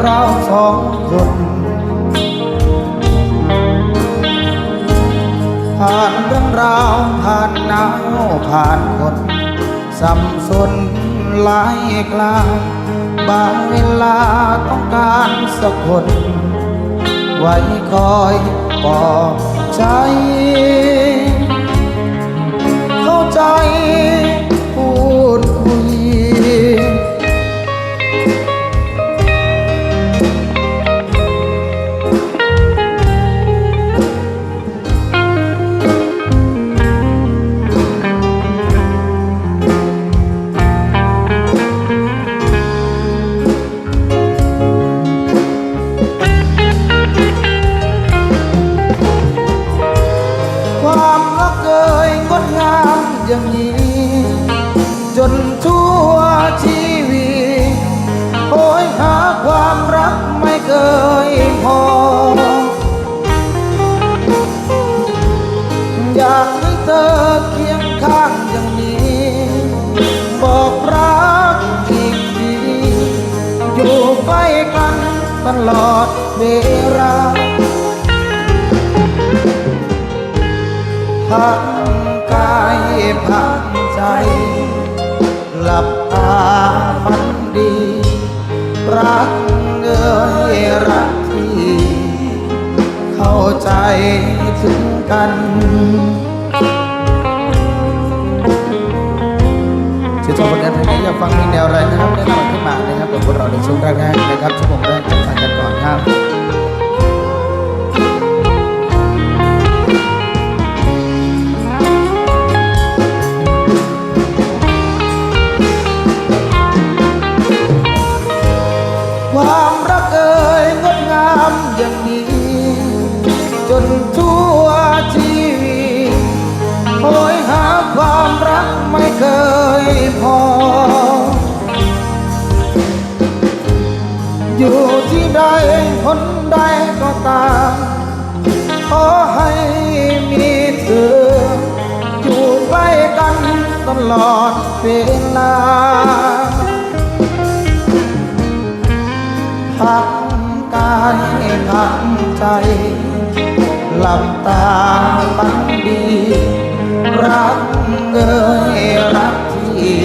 เราสองคนผ่านเรื่องราวผ่านหนาวผ่านคนสับสนหลายกลางบางเวลาต้องการสักคน ไว้คอยปลอบใจ เข้าใจพูดคุย ใกล้กันตลอดเวลาพักกายพักใจ หลับตาฝันดี รักเอ่ยรักที่ เข้าใจถึงกัน อยากฟังเพลงแนวอะไรนะครับแนะนำขึ้นมานะครับกับพวกเราในช่วงแรกๆนะครับชั่วโมงแรกจะฟังกันก่อนครับความรักเอ่ยงดงามอย่างนี้ จนทั่วชีวิตโหยหาความรักไม่เคยพอ อยู่ที่ใดคนใดก็ตาม ขอให้มีเธออยู่ใกล้กันตลอดเวลาพักกายพักใจ หลับตาฝันดี รักเอ่ยรักที่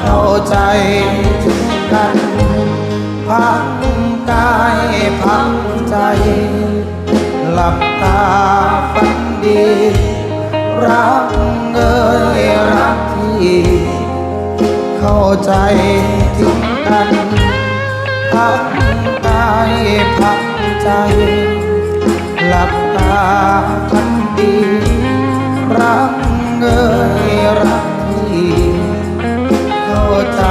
เข้าใจถึงกัน พักกายพักใจ หลับตาฝันดี รักเอ่ยรักที่ เข้าใจถึงกันพักกายพักใจ หลับตาพันดี รักเอ่ยรักที่ เข้าใจ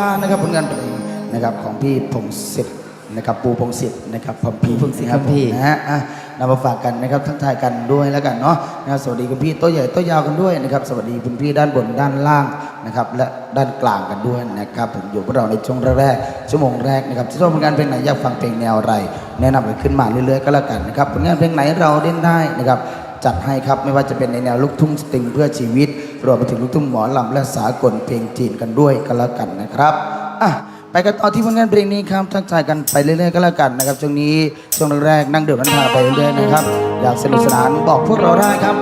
ลอดเวลานะครับผลงานเพลงนะครับของพี่พงศิษฐ์นะครับปูพงศิษฐ์นะครับพมพีพงศิษฐ์นะครับครับพี่ผมนะฮะอะนำมาฝากกันนะครับทั้งทายกันด้วยแล้วกันเนาะนะครับสวัสดีคุณพี่โต๊ะใหญ่โต๊ะยาวกันด้วยนะครับสวัสดีคุณพี่ด้านบนด้านล่างนะครับและด้านกลางกันด้วยนะครับผมอยู่กับเราในช่วงแรกๆชั่วโมงแรกนะครับที่ชอบผลงานเพลงไหนอยากฟังเพลงแนวอะไร แนะนำกันขึ้นมาเรื่อยๆก็แล้วกันนะครับผลงานเพลงไหนเราเล่นได้นะครับ จัดให้ครับไม่ว่าจะเป็นในแนวลูกทุ่งสตริงเพื่อชีวิต รวมไปถึงลูกทุ่งหมอลำและสากลเพลงจีนกันด้วยก็แล้วกันนะครับอะไปกันต่อที่ผลงานเพลงนี้ครับทักทายกันไปเรื่อยๆก็แล้วกันนะครับช่วงนี้ช่วงแรกๆนั่งเดือดนั่งพาไปเรื่อยๆนะครับอยากสนุกสนานบอกพวกเราได้ครับ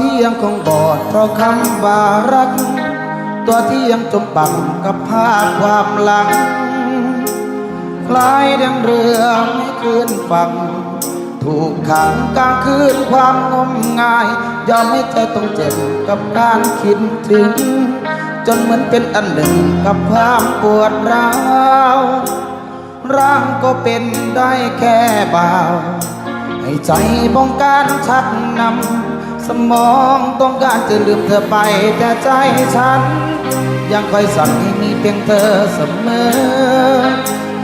ที่ยังคงบอดเพราะคำว่ารัก ตัวที่ยังจมปักกับภาพความหลัง คล้ายดังเรือไม่คืนฝั่งถูกขังกลางคืนความงมงาย ยอมให้ใจต้องเจ็บกับการคิดถึง จนเหมือนเป็นอันหนึ่งกับความปวดร้าวร่างก็เป็นได้แค่บ่าว ให้ใจบงการชักนำ สมองต้องการจะลืมเธอไป แต่ใจฉัน ยังคอยสั่งให้มีเพียงเธอเสมอ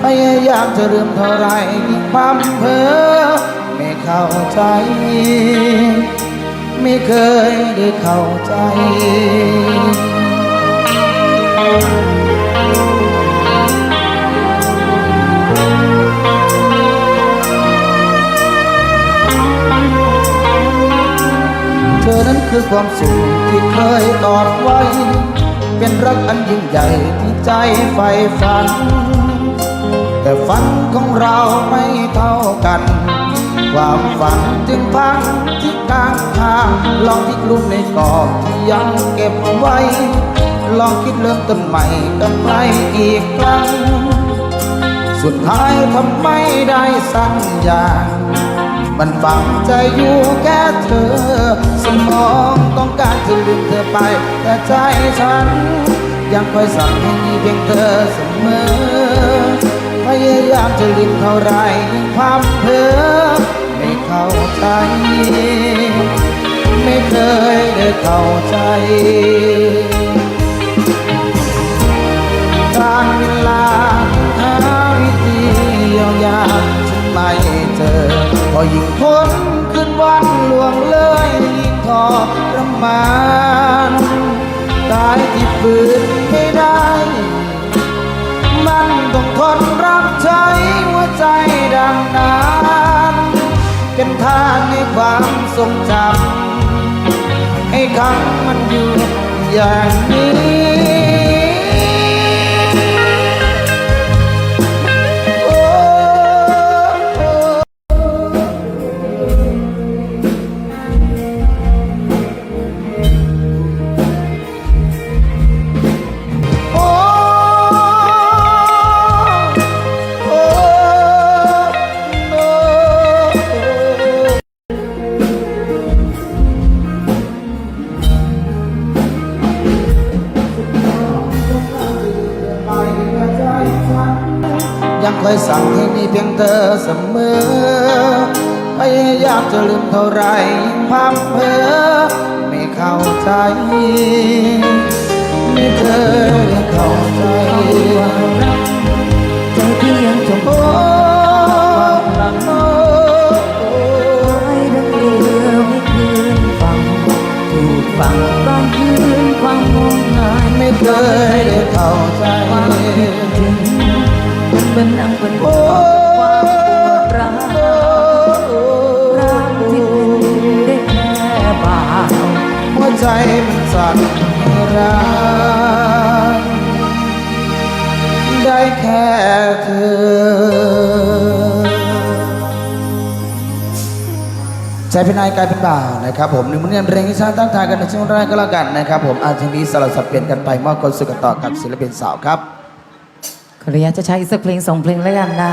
พยายามจะลืมเท่าไรยิ่งความเพ้อไม่เข้าใจ ไม่เคยได้เข้าใจ อนั้นคือความสุขที่เคยกอดไว้ เป็นรักอันยิ่งใหญ่ที่ใจใฝ่ฝัน แต่ฝันของเราไม่เท่ากัน ความฝันจึงพังที่กลางทางลองที่กลุ่มในกอบที่ยังเก็บไว้ ลองคิดเริ่มต้นใหม่กับใครอีกครั้ง สุดท้ายทำไม่ได้สักอย่า มันฝังใจอยู่แค่เธอ สมองต้องการจะลืมเธอไป แต่ใจฉัน ยังคอยสั่งให้มีเพียงเธอเสมอ พยายามจะลืมเท่าไรยิ่งความเพ้อไม่เข้าใจ ไม่เคยได้เข้าใจการเวลาหาวิธีเยียวยาฉันไม่ ยิ่งพ้นขึ้นวันล่วงเลยยิ่งทรมานกายที่ฝืนไม่ได้ มันต้องทนรับใช้หัวใจดังนั้นเป็นทางในความทรงจำให้คำมันอยู่อย่างนี้ เสมอ พยายามจะลืมเท่าไรยิ่งพามเพอไม่เข้าใจ ไม่เคยได้เข้าใจใจที่ยังจมโอ้โอ้ไว้ดังเรือไม่คืนฝั่งถูกฝั่งก่อนคืนความงมงายไม่เคยได้เข้าใจความคิดถึงมันเป็นอังเป็นโอ้ ใจมันสั่นรักได้แค่เธอ ใจเป็นนายกายเป็นบ่าวนะครับผมหนึ่งมันเรียนเพลงที่ชาติตั้งทายกันในช่วงแรกก็แล้วกันนะครับผมอาทีนี้สลับสับเปลี่ยนกันไปมอบความสุขกันต่อกับศิลปินสาวครับขออนุญาตจะใช้อีกสักเพลงสองเพลงแล้วกันนะ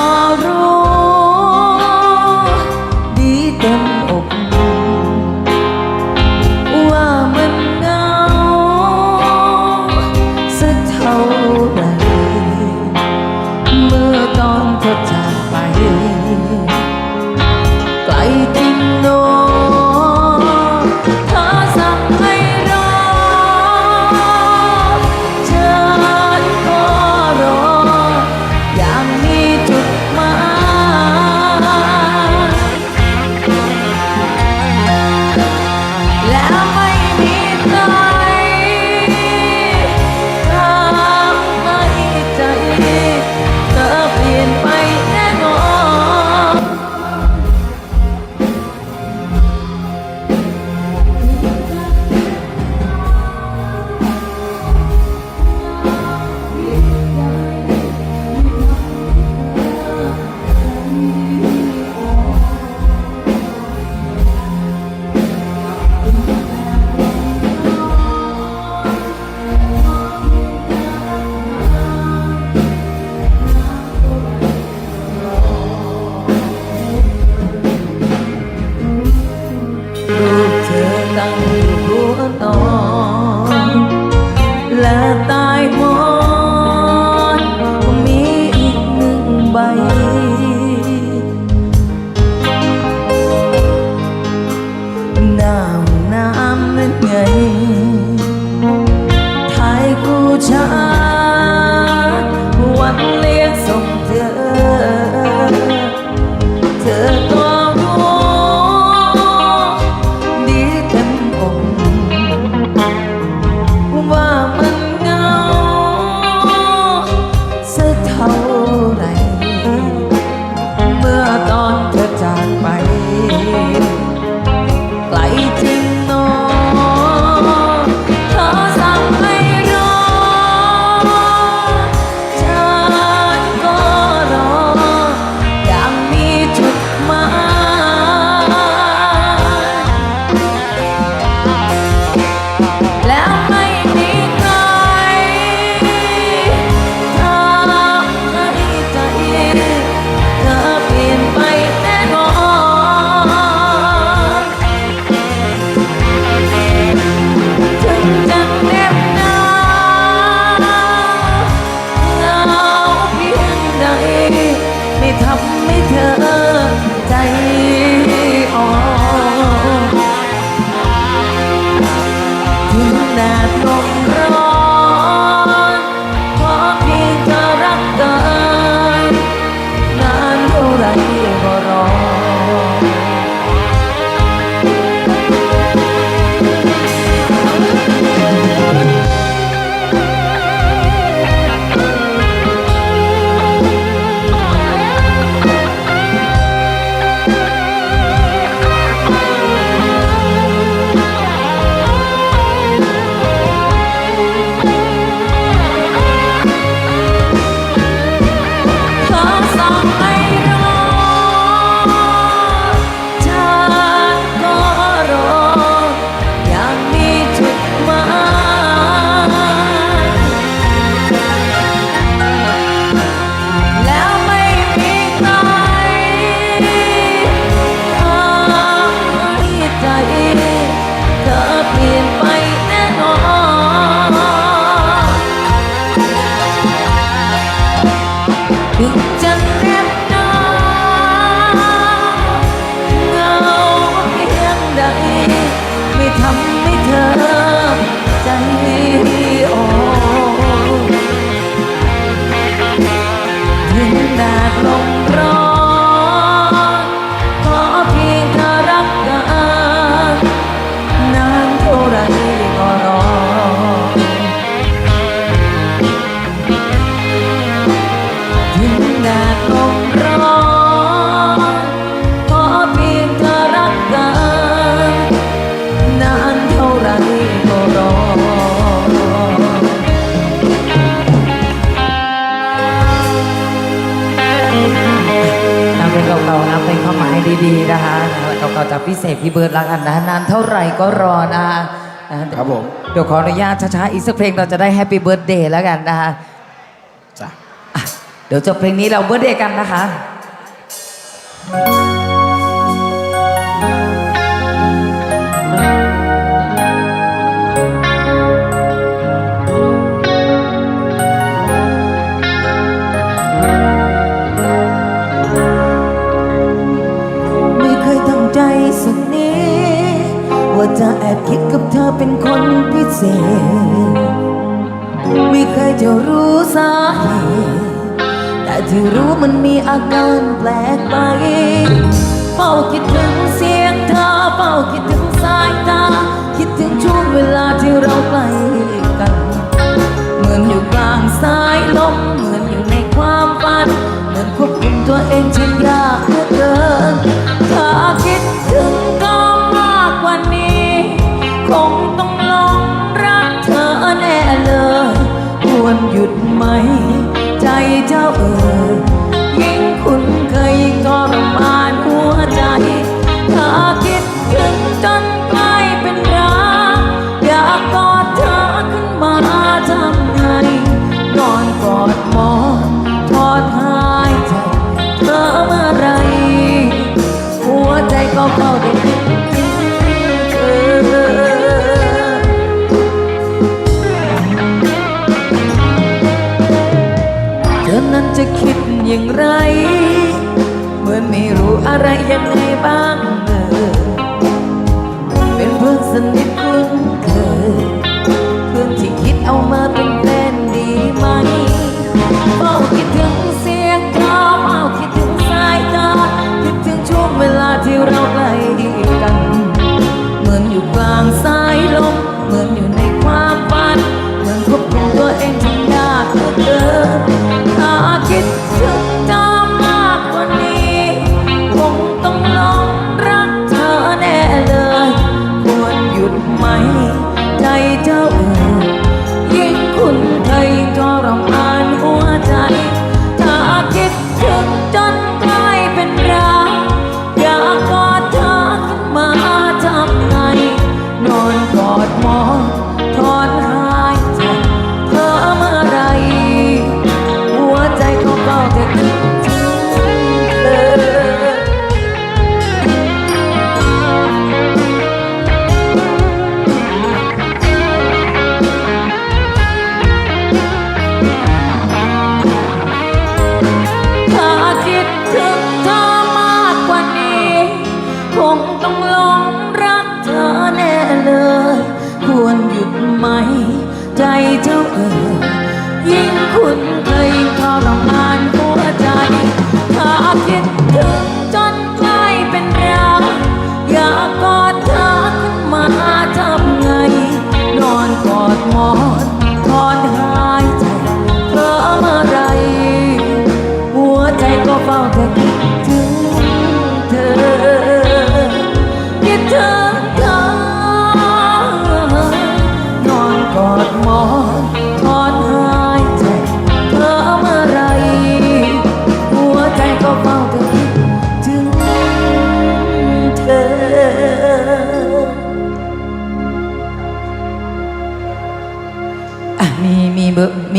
็ ดีๆนะคะเก่าๆจากพี่เสกพี่เบิร์ดแล้วกันนะนานเท่าไหร่ก็รอนะคะนะครับผม เดี๋ยวขออนุญาตช้าๆอีกสักเพลงเราจะได้แฮปปี้เบิร์ดเดย์แล้วกันนะคะจ้ะอะเดี๋ยวจบเพลงนี้เราเบิร์ดเดย์กันนะคะ ว่าจะแอบคิดกับเธอเป็นคนพิเศษ ไม่เคยจะรู้สาเหตุแต่ที่รู้มันมีอาการแปลกไปเฝ้าคิดถึงเสียงเธอเฝ้าคิดถึงสายตา คิดถึงช่วงเวลาที่เราใกล้กัน เหมือนอยู่กลางสายลมเหมือนอยู่ในความฝัน เหมือนควบคุมตัวเองฉันยากเหลือเกินถ้าคิด คงต้องหลงรักเธอแน่เลย ควรหยุดไหม ใจเจ้าเอ๋ย จะคิดอย่างไร เหมือนไม่รู้อะไรยังไงบ้างเออเป็นเพื่อนสนิท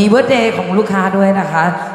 อะมีมีเบอร์มีเบิร์ดเดย์ของลูกค้าด้วยนะคะ